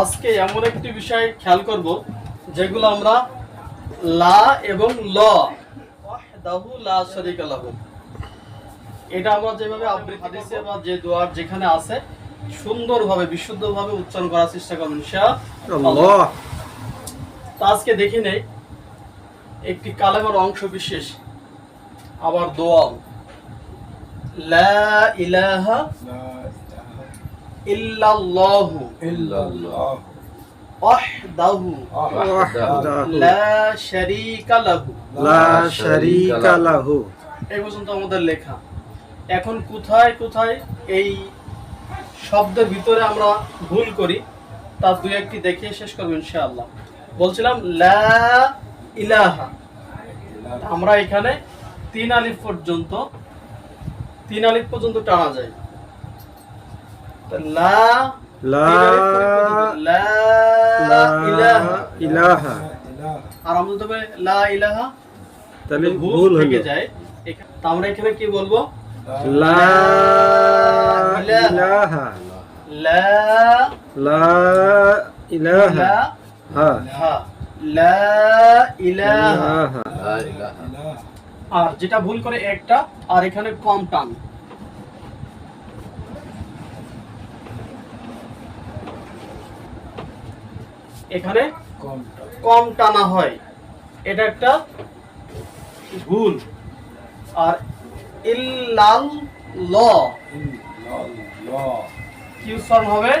আজকে এমন একটি বিষয় খেয়াল করব যেগুলো আমরা লা এবং ল ওয়াহদাহু লা শারীকা লাহু। এটা আমরা যেভাবে আবৃত্তি হাদিসে বা যে দোয়ার যেখানে আছে সুন্দরভাবে বিশুদ্ধভাবে উচ্চারণ করার চেষ্টা করবেন তা আজকে দেখি নেই একটি কালেমার অংশ বিশেষ আবার দোয়া লা ইলাহা ইল্লাল্লাহু ওয়াহদাহু লা শারীকা লাহু। লা শারীকা লাহু। এই পর্যন্ত আমাদের লেখা। এখন কোথায় কোথায় এই শব্দের ভিতরে আমরা ভুল করি তার দুই একটি দেখে শেষ করব ইনশাআল্লাহ। বলছিলাম লা ইলাহা। আমরা এখানে তিন আলিফ পর্যন্ত তিন আলিফ পর্যন্ত টানা যায়। লা লা লা লা ইলাহা। ইলাহা। আর আমরা তবে লা ইলাহা। তাহলে ভুল ভুল থেকে যায়। এখা- আমরা এখানে কি বলব? লা ইলাহা। লা লা ইলাহা। হা। লা ইলাহা। ইলাহা। আর যেটা ভুল করে একটা আর এখানে কম টান। এখানে কম টানা হয়। এটা একটা ভুল। আর ইল্লাল ল। কি উচ্চারণ হবে?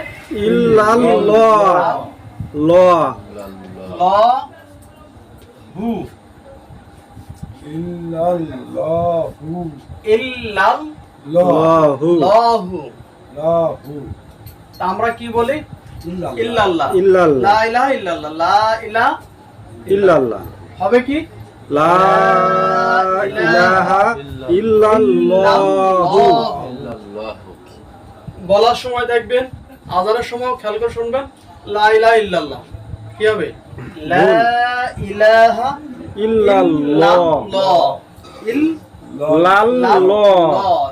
ইল্লাল্লাহ ল। ল। হু। ইল্লাল লাহু লাহু তা আমরা কি বলি? ইল্লাল্লাহ। ইল্লাল্লাহ। লা ইলাহা ইল্লাল্লাহ। লা ইলাহা ইল্লাল্লাহ। হবে কি? লা ইলাহা ইল্লাল্লাহু। বলার সময় দেখবেন আজানের সময় খেয়াল করে শুনবেন লা ইলাহা ইল্লাল্লাহ। কি হবে? লা ইলাহা ইল্লাল্লাহ। ইল্লাল্লাহ।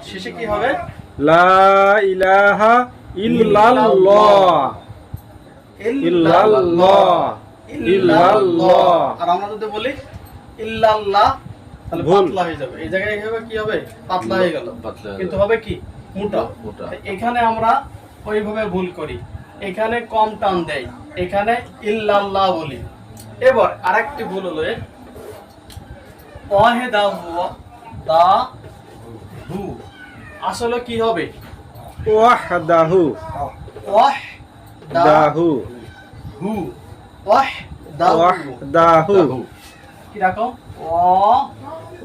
শেষে কি হবে? লা ইলাহা ইল্লাল্লাহ। ইল্লাল্লাহ। ইল্লাল্লাহ। আর আমরা যদি বলি ইল্লাল্লাহ তাহলে পাতলা হয়ে যাবে। এই জায়গায় হবে কি হবে? পাতলা হয়ে গেল। কিন্তু হবে কি? মোটা। মোটা। এখানে আমরা ওইভাবে ভুল করি। এখানে কম টান দেয়। এখানে ইল্লাল্লাহ বলি। এবার আরেকটি ভুল হলো ওয়াহেদা হুয়া দা হু। আসলে কি হবে? ওয়াহদাহু। ওয়াহ দাহু। হু। ওয়াহ কি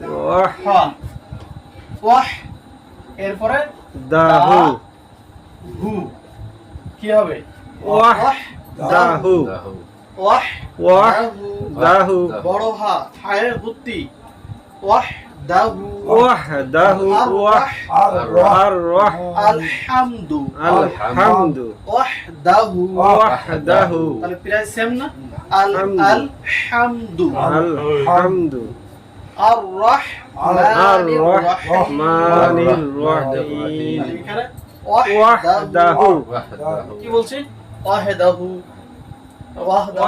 ওয়াহ। ওয়াহ। এরপরে দাহু। হু। কি হবে? ওয়াহ দাহু। ওয়াহ। ওয়াহ দাহু। বড় হা হায়ের হুত্তি ওয়াহ দাহু। রাহ আলহামদু আলহামদু ওয়াহ দাহু ওয়াহদাহু তাহলে প্রায় সেম না? আর রাহ আর রহমানির রহিম। এখানে কি বলছি? ওয়াহদাহু। ওয়াহদাহু।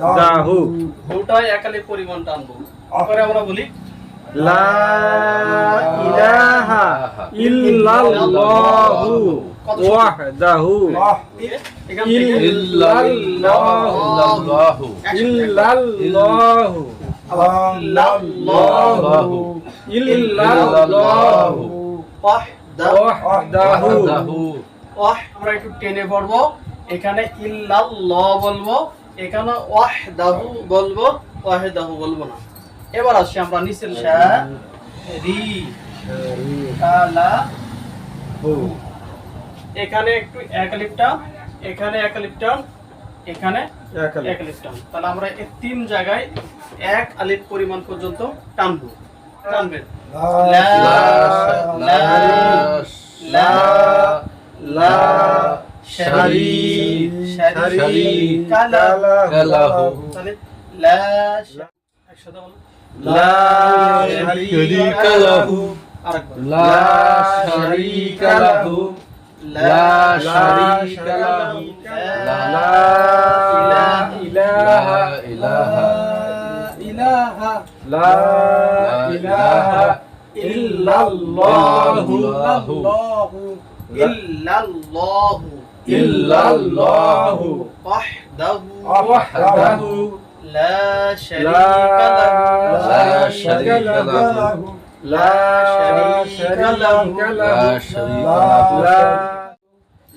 ওয়াহদাহু। দুটাই একালে পরিমাণ টানবো পরে আমরা বলি লা ইলাহা ইল্লাল্লাহু ওয়াহদাহু। ইল্লাল্লাহু। ইল্লাল্লাহু। ইল্লাল্লাহু। ওয়াহদাহু ওয়াহদাহু। ওয়াহ, আমরা একটু টেনে পড়ব। এখানে ইল্লাল্লাহ বলব, এখানে ওয়াহদাহু বলব ওয়াহদাহু বলব না। এবার আসছি আমরা নিচের শা রি কালা এখানে একটু একালিপটা এখানে একালিপটা এখানে এক আলিফ তাহলে আমরা এই তিন জায়গায় এক আলিফ পরিমাণ পর্যন্ত টানবো। টানবেন লা লা লা লা শারি শারি কালা তাহলে লা। একসাথে বলো। لا شريك له لا شريك له لا شريك له لا لا إله إله إله لا إله إلا الله إلا الله إلا الله وحده وحده لا شريك لا له شريك له لا شريك له لا شريك لا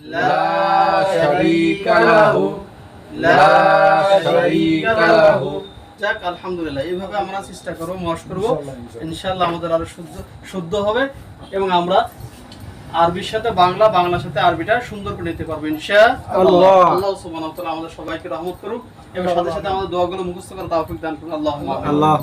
لا شريك له لا لا شريك شريك له له যাক আলহামদুলিল্লাহ এইভাবে আমরা চেষ্টা করবো মশ করবো ইনশাল্লাহ আমাদের আরো শুদ্ধ শুদ্ধ হবে এবং আমরা আরবির সাথে বাংলা বাংলার সাথে আরবিটা সুন্দর করে নিতে পারবেন আল্লাহ। আমাদের সবাইকে রহমত করুক। এবং সাথে সাথে আমাদের দোয়াগুলো মুখস্থ করে তৌফিক দান করুন। আল্লাহ আল্লাহ